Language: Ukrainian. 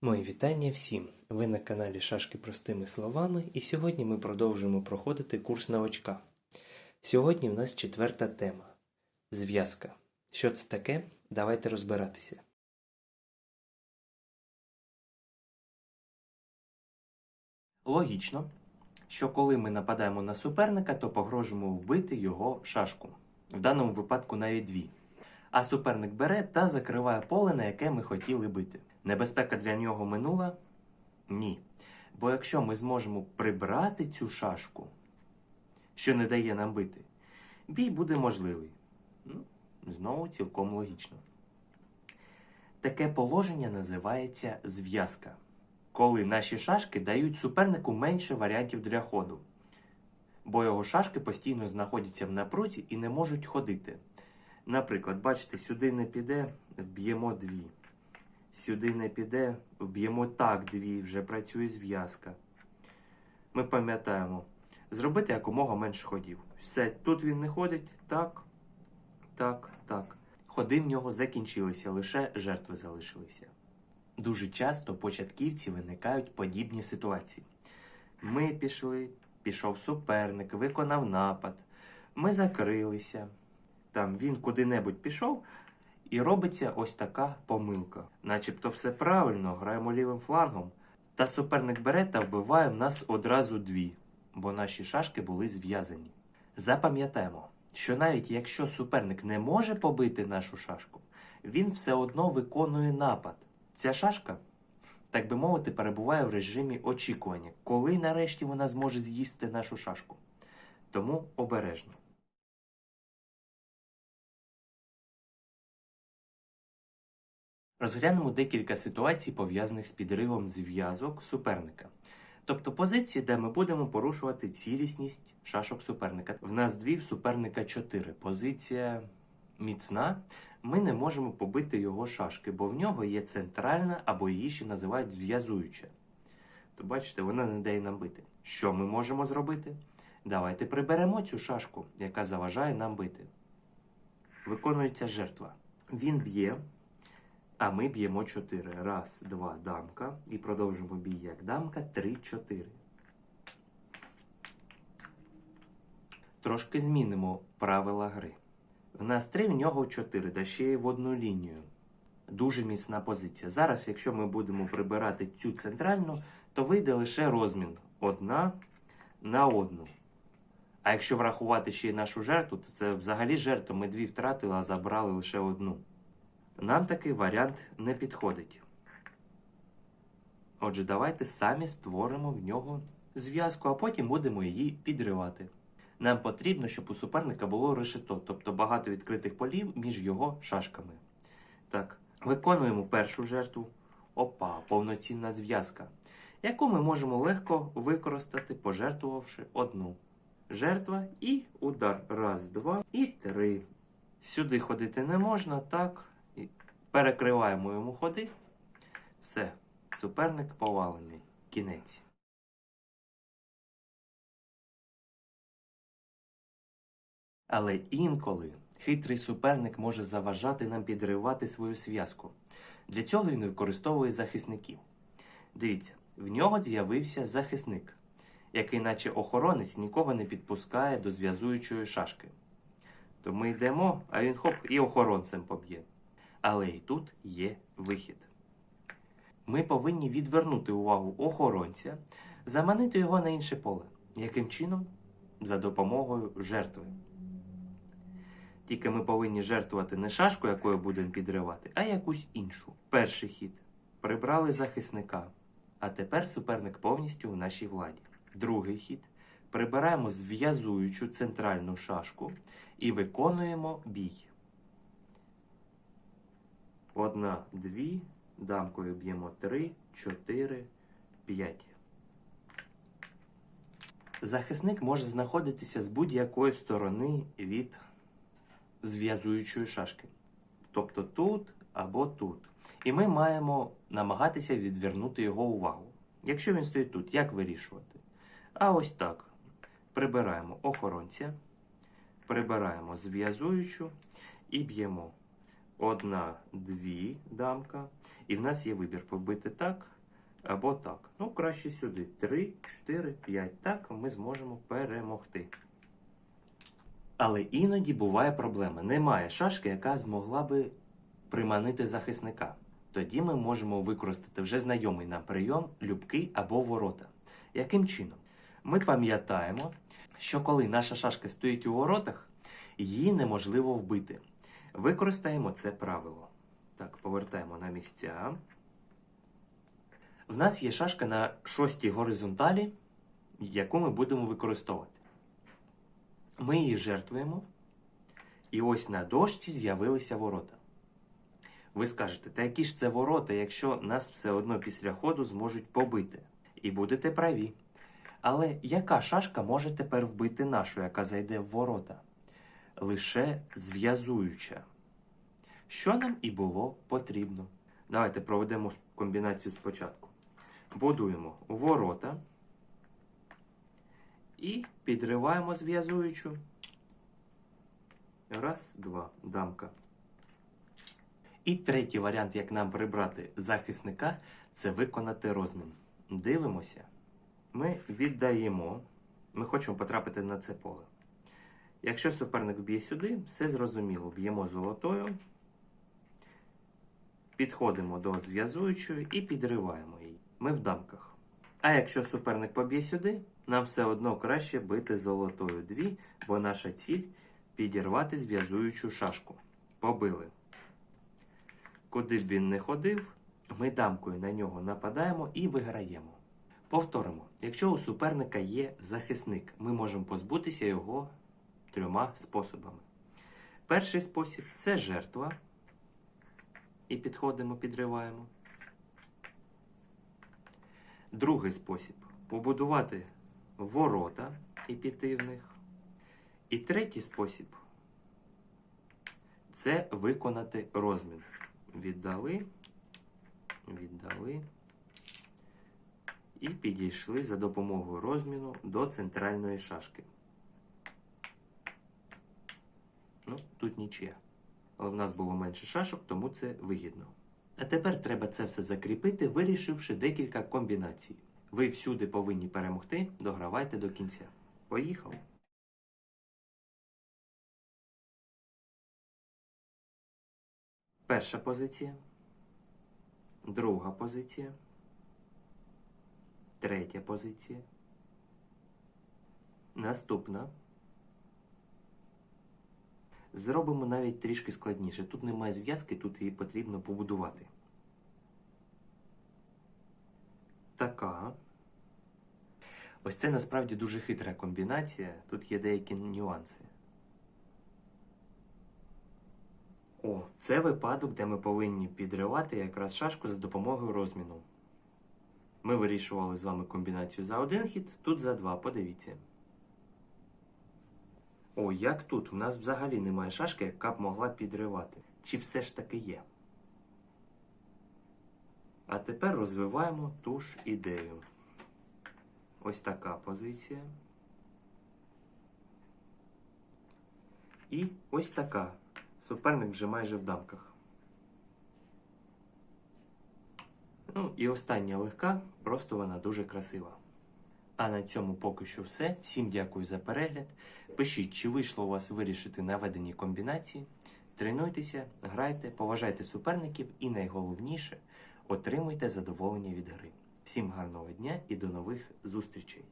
Мої вітання всім! Ви на каналі Шашки простими словами, і сьогодні ми продовжуємо проходити курс новачка. Сьогодні в нас четверта тема зв'язка. Що це таке? Давайте розбиратися. Логічно, що коли ми нападаємо на суперника, то погрожуємо вбити його шашку. В даному випадку навіть дві. А суперник бере та закриває поле, на яке ми хотіли бити. Небезпека для нього минула? Ні. Бо якщо ми зможемо прибрати цю шашку, що не дає нам бити, бій буде можливий. Ну, Знову цілком логічно. Таке положення називається зв'язка, коли наші шашки дають супернику менше варіантів для ходу, бо його шашки постійно знаходяться в напруті і не можуть ходити. Наприклад, бачите, сюди не піде, вб'ємо дві. Сюди не піде, вб'ємо так дві, вже працює зв'язка. Ми пам'ятаємо, зробити якомога менше ходів. Все, тут він не ходить, так, так, так. Ходи в нього закінчилися, лише жертви залишилися. Дуже часто початківці виникають подібні ситуації. Ми пішли, пішов суперник, виконав напад, ми закрилися. Там він куди-небудь пішов, і робиться ось така помилка. Начебто все правильно, граємо лівим флангом. Та суперник бере та вбиває в нас одразу дві, бо наші шашки були зв'язані. Запам'ятаємо, що навіть якщо суперник не може побити нашу шашку, він все одно виконує напад. Ця шашка, так би мовити, перебуває в режимі очікування, коли нарешті вона зможе з'їсти нашу шашку. Тому обережно. Розглянемо декілька ситуацій, пов'язаних з підривом зв'язок суперника. Тобто позиції, де ми будемо порушувати цілісність шашок суперника. В нас дві, в суперника чотири. Позиція міцна. Ми не можемо побити його шашки, бо в нього є центральна або її ще називають зв'язуюча. То бачите, вона не дає нам бити. Що ми можемо зробити? Давайте приберемо цю шашку, яка заважає нам бити. Виконується жертва. Він б'є. А ми б'ємо 4. Раз, два, дамка. І продовжимо бій як дамка. 3, 4. Трошки змінимо правила гри. В нас 3, в нього 4, та ще й в одну лінію. Дуже міцна позиція. Зараз, якщо ми будемо прибирати цю центральну, то вийде лише розмін одна на одну. А якщо врахувати ще й нашу жертву, то це взагалі жертва. Ми дві втратили, а забрали лише одну. Нам такий варіант не підходить. Отже, давайте самі створимо в нього зв'язку, а потім будемо її підривати. Нам потрібно, щоб у суперника було решето, тобто багато відкритих полів між його шашками. Так, виконуємо першу жертву. Опа, повноцінна зв'язка, яку ми можемо легко використати, пожертвувавши одну. Жертва і удар. Раз, два і три. Сюди ходити не можна, так. Перекриваємо йому ходи. Все, суперник повалений. Кінець. Але інколи хитрий суперник може заважати нам підривати свою зв'язку. Для цього він використовує захисників. Дивіться, в нього з'явився захисник, який, наче охоронець, нікого не підпускає до зв'язуючої шашки. То ми йдемо, а він хоп і охоронцем поб'є. Але і тут є вихід. Ми повинні відвернути увагу охоронця, заманити його на інше поле. Яким чином? За допомогою жертви. Тільки ми повинні жертвувати не шашку, якою будемо підривати, а якусь іншу. Перший хід. Прибрали захисника. А тепер суперник повністю у нашій владі. Другий хід. Прибираємо зв'язуючу центральну шашку і виконуємо бій. Одна, дві, дамкою б'ємо три, чотири, п'ять. Захисник може знаходитися з будь-якої сторони від зв'язуючої шашки. Тобто тут або тут. І ми маємо намагатися відвернути його увагу. Якщо він стоїть тут, як вирішувати? А ось так. Прибираємо охоронця, прибираємо зв'язуючу і б'ємо. Одна, дві дамка. І в нас є вибір побити так або так. Ну, краще сюди. Три, чотири, п'ять. Так ми зможемо перемогти. Але іноді буває проблема. Немає шашки, яка змогла би приманити захисника. Тоді ми можемо використати вже знайомий нам прийом любки або ворота. Яким чином? Ми пам'ятаємо, що коли наша шашка стоїть у воротах, її неможливо вбити. Використаємо це правило. Так, повертаємо на місця. В нас є шашка на шостій горизонталі, яку ми будемо використовувати. Ми її жертвуємо, і ось на дошці з'явилися ворота. Ви скажете, та які ж це ворота, якщо нас все одно після ходу зможуть побити? І будете праві. Але яка шашка може тепер вбити нашу, яка зайде в ворота? Лише зв'язуюча. Що нам і було потрібно. Давайте проведемо комбінацію спочатку. Будуємо ворота і підриваємо зв'язуючу. Раз, два, дамка. І третій варіант, як нам прибрати захисника, це виконати розмін. Дивимося. Ми віддаємо. Ми хочемо потрапити на це поле. Якщо суперник б'є сюди, все зрозуміло. Б'ємо золотою, підходимо до зв'язуючої і підриваємо її. Ми в дамках. А якщо суперник поб'є сюди, нам все одно краще бити золотою дві, бо наша ціль підірвати зв'язуючу шашку. Побили. Куди б він не ходив, ми дамкою на нього нападаємо і виграємо. Повторимо, якщо у суперника є захисник, ми можемо позбутися його трьома способами. Перший спосіб це жертва. І підходимо, підриваємо. Другий спосіб побудувати ворота і піти в них. І третій спосіб це виконати розмін. Віддали, віддали і підійшли за допомогою розміну до центральної шашки. Ну, тут нічия. Але в нас було менше шашок, тому це вигідно. А тепер треба це все закріпити, вирішивши декілька комбінацій. Ви всюди повинні перемогти, догравайте до кінця. Поїхали! Перша позиція. Друга позиція. Третя позиція. Наступна. Зробимо навіть трішки складніше. Тут немає зв'язки, тут її потрібно побудувати. Така. Ось це насправді дуже хитра комбінація. Тут є деякі нюанси. О, це випадок, де ми повинні підривати якраз шашку за допомогою розміну. Ми вирішували з вами комбінацію за один хід, тут за два. Подивіться. О, як тут? У нас взагалі немає шашки, яка б могла підривати. Чи все ж таки є? А тепер розвиваємо ту ж ідею. Ось така позиція. І ось така. Суперник вже майже в дамках. Ну і остання легка, просто вона дуже красива. А на цьому поки що все. Всім дякую за перегляд. Пишіть, чи вийшло у вас вирішити наведені комбінації. Тренуйтеся, грайте, поважайте суперників і найголовніше отримуйте задоволення від гри. Всім гарного дня і до нових зустрічей!